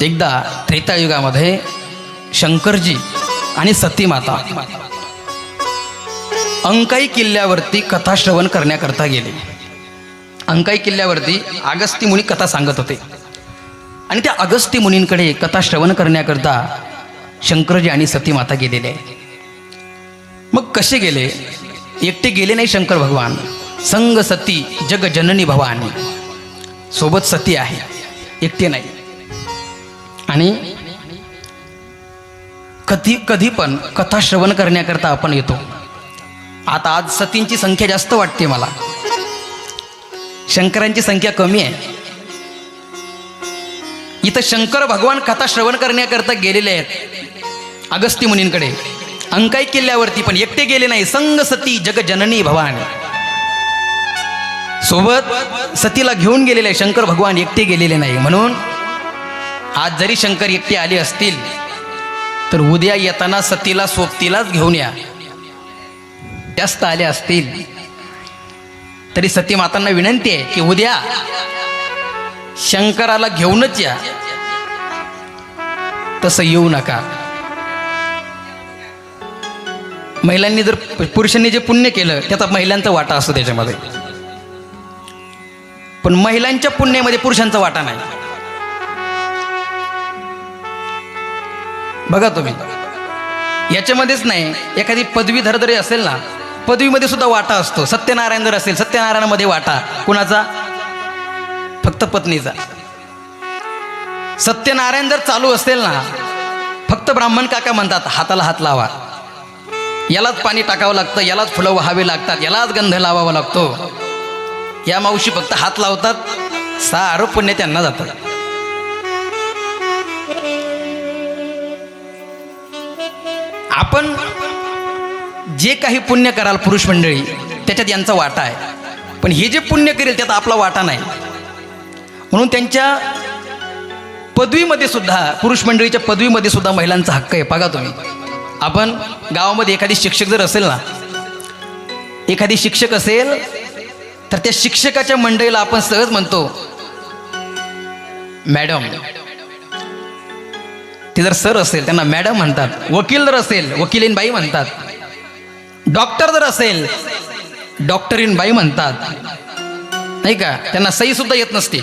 एकदा त्रेतायुगामध्ये शंकरजी आणि सतीमाता अंकाई किल्ल्यावरती कथा श्रवण करण्याकरता गेले. अंकाई किल्ल्यावरती अगस्ती मुनी कथा सांगत होते. आणि त्या अगस्ती मुनींकडे कथा श्रवण करण्याकरता शंकरजी आणि सतीमाता गेलेले. मग कसे गेले? एकटे गेले नाही शंकर भगवान. संग सती जग जननी भवानी. सोबत सती आहे. एकटे नाही. आणि कधी कधी पण कथा श्रवण करण्याकरता आपण येतो. आता आज सतींची संख्या जास्त वाटते मला. शंकरांची संख्या कमी आहे. इथं शंकर भगवान कथा श्रवण करण्याकरता गेलेले आहेत. अगस्ती मुनींकडे. अंकाई किल्ल्यावरती पण एकटे गेले नाही. संग सती जग जननी भवानी. सोबत सतीला घेऊन गेलेले आहे शंकर भगवान एकटे गेलेले नाही. म्हणून आज जरी शंकर एकटे आले असतील तर उद्या येताना सतीला सोबतीलाच घेऊन या. जास्त आले असतील तरी सती मातांना विनंती आहे की उद्या शंकराला घेऊनच या. तसं येऊ नका. महिलांनी जर पुरुषांनी जे पुण्य केलं त्याचा महिलांचा वाटा असतो त्याच्यामध्ये. पण महिलांच्या पुण्यामध्ये पुरुषांचा वाटा नाही. बघा तुम्ही. याच्यामध्येच नाही एखादी पदवीधर जरी असेल ना पदवीमध्ये सुद्धा वाटा असतो. सत्यनारायण जर असेल सत्यनारायणामध्ये वाटा. कुणाचा? फक्त पत्नीचा. सत्यनारायण जर चालू असेल ना फक्त ब्राह्मण काका म्हणतात हाताला हात लावा. यालाच पाणी टाकावं लागतं यालाच फुलं व्हावी लागतात यालाच गंध लावावा लागतो. या मावशी फक्त हात लावतात सारं पुण्य त्यांना जातं. जे काही पुण्य कराल पुरुष मंडळी त्याच्यात यांचा वाटा आहे. पण हे जे पुण्य करेल त्यात आपला वाटा नाही. म्हणून त्यांच्या पदवीमध्ये सुद्धा पुरुष मंडळीच्या पदवीमध्ये सुद्धा महिलांचा हक्क आहे. बघा तुम्ही. आपण गावामध्ये एखादी शिक्षक जर असेल ना एखादी शिक्षक असेल तर त्या शिक्षकाच्या मंडळीला आपण सहज म्हणतो मॅडम. ते जर सर असेल त्यांना मॅडम म्हणतात. वकील जर असेल वकिलीन बाई म्हणतात. डॉक्टर जर असेल डॉक्टरीन बाई म्हणतात. नाही का? त्यांना सही सुद्धा येत नसते.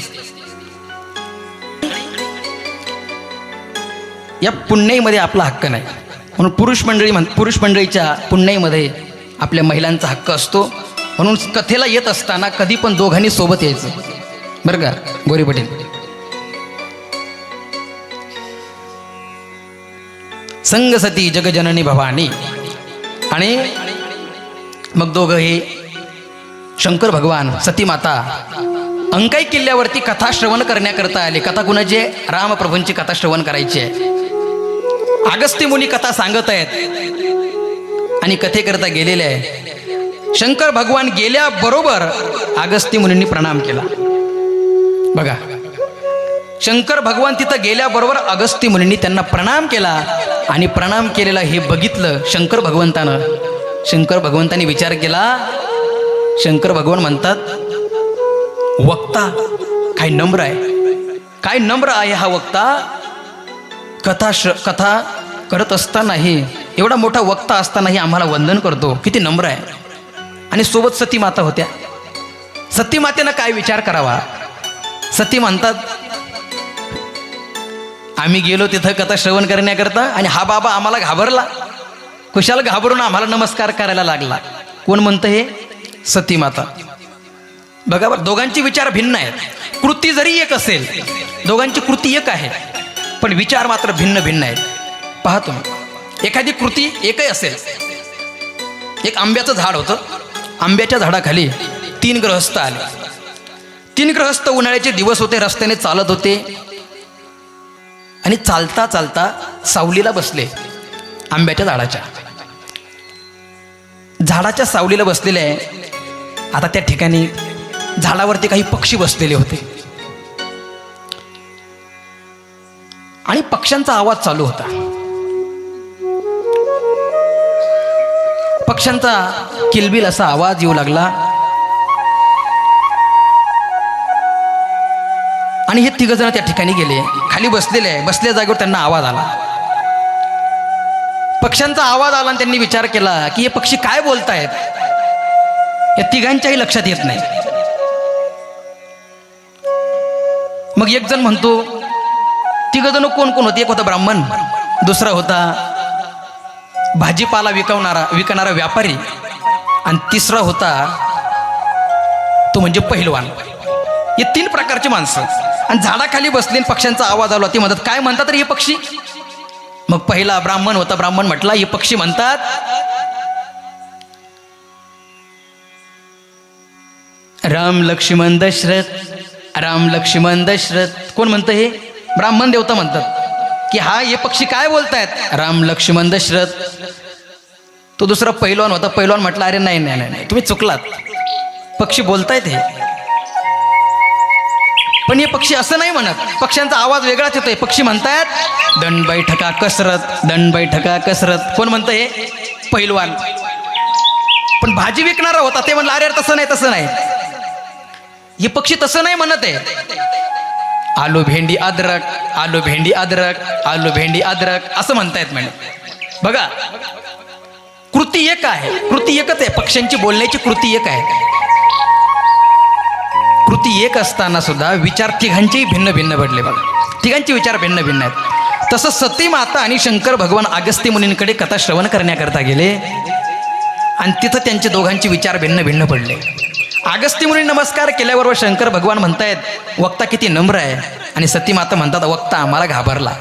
या पुण्याईमध्ये आपला हक्क नाही. म्हणून पुरुष मंडळी म्हण पुरुष मंडळीच्या पुण्याईमध्ये आपल्या महिलांचा हक्क असतो. म्हणून कथेला येत असताना कधी पण दोघांनी सोबत यायचं. बरं का? गोरी पटेल. संगसती जगजननी भवानी. आणि मग दोघं हे शंकर भगवान सती माता अंकाई किल्ल्यावरती कथा श्रवण करण्याकरता आले. कथा कुणाचे रामप्रभूंची कथा श्रवण करायची आहे. अगस्ती मुनी कथा सांगत आहेत आणि कथेकरता गेलेले आहे. शंकर भगवान गेल्याबरोबर अगस्ती मुनींनी प्रणाम केला. बघा शंकर भगवान तिथं गेल्याबरोबर अगस्ती मुनींनी त्यांना प्रणाम केला आणि प्रणाम केलेला हे बघितलं शंकर भगवंतानं. शंकर भगवंतानी विचार केला. शंकर भगवान म्हणतात वक्ता काय नम्र आहे. काय नम्र आहे हा वक्ता? कथा श्र कथा करत असतानाही एवढा मोठा वक्ता असतानाही आम्हाला वंदन करतो. किती नम्र आहे. आणि सोबत सती माता होत्या. सती मातेनं काय विचार करावा? सती म्हणतात आम्ही गेलो तिथं कथा श्रवण करण्याकरता आणि हा बाबा आम्हाला घाबरला. कशाला घाबरून आम्हाला नमस्कार करायला लागला. कोण म्हणतं हे? सती माता बघा बरं दोघांचे विचार भिन्न आहेत. कृती जरी एक असेल दोघांची कृती एक आहे पण विचार मात्र भिन्न भिन्न आहेत. पहा तुम्ही एखादी कृती एकही असेल एक आंब्याचं झाड होतं आंब्याच्या झाडाखाली तीन ग्रहस्थ आले. तीन ग्रहस्थ उन्हाळ्याचे दिवस होते रस्त्याने चालत होते. आणि चालता चालता सावलीला बसले आंब्याच्या झाडाच्या. झाडाच्या सावलीला बसलेले आहे. आता त्या ठिकाणी झाडावरती काही पक्षी बसलेले होते. आणि पक्ष्यांचा आवाज चालू होता. पक्ष्यांचा किलबिल असा आवाज येऊ लागला. आणि हे तिघ जण त्या ठिकाणी गेले. खाली बसलेले आहे. बसल्या जागेवर त्यांना आवाज आला. पक्ष्यांचा आवाज आला आणि त्यांनी विचार केला की हे पक्षी काय बोलतायत? या तिघांच्याही लक्षात येत नाही. मग एक जण म्हणतो तिघ जण कोण कोण होते? एक होता ब्राह्मण दुसरा होता भाजीपाला विकवणारा विकणारा व्यापारी आणि तिसरा होता तो म्हणजे पहिलवान. हे तीन प्रकारची माणसं. आणि झाडाखाली बसले आणि पक्ष्यांचा आवाज आला. ते म्हणतात काय म्हणतात रे हे पक्षी? मग पहिला ब्राह्मण होता ब्राह्मण म्हटला हे पक्षी म्हणतात. राम लक्ष्मण दशरथ राम लक्ष्मण दशरथ. कोण म्हणतं हे? ब्राह्मण देवता म्हणतात. की हा हे पक्षी काय बोलतायत? राम लक्ष्मण दशरथ. तो दुसरा पहिलवान होता. पहिलवान म्हटला अरे नाही नाही नाही नाही तुम्ही चुकलात. पक्षी बोलतायत हे. पण हे पक्षी असं नाही म्हणत. पक्ष्यांचा आवाज वेगळाच येतोय. पक्षी म्हणतायत दंड बैठका कसरत दंड बैठका कसरत. कोण म्हणतं हे पैलवान. पण भाजी विकणारा होता ते म्हणलं अरे अरे, तसं नाही तसं नाही. हे पक्षी तसं नाही म्हणत आहे. आलू भेंडी अद्रक आलू भेंडी अद्रक आलू भेंडी अद्रक असं म्हणतायत म्हणे. बघा कृती एक आहे. कृती एकच आहे. पक्ष्यांची बोलण्याची कृती एक आहे. कृती एक असताना सुद्धा विचार तिघांचेही भिन्न भिन्न पडले बघा. तिघांचे विचार भिन्न भिन्न आहेत. तसं सती माता आणि शंकर भगवान अगस्त्य मुनींकडे कथा श्रवण करण्याकरता गेले. आणि तिथं त्यांचे दोघांचे विचार भिन्न भिन्न पडले. अगस्त्य मुनी नमस्कार केल्याबरोबर शंकर भगवान म्हणतायत वक्ता किती नम्र आहे. आणि सती माता म्हणतात वक्ता आम्हाला घाबरला.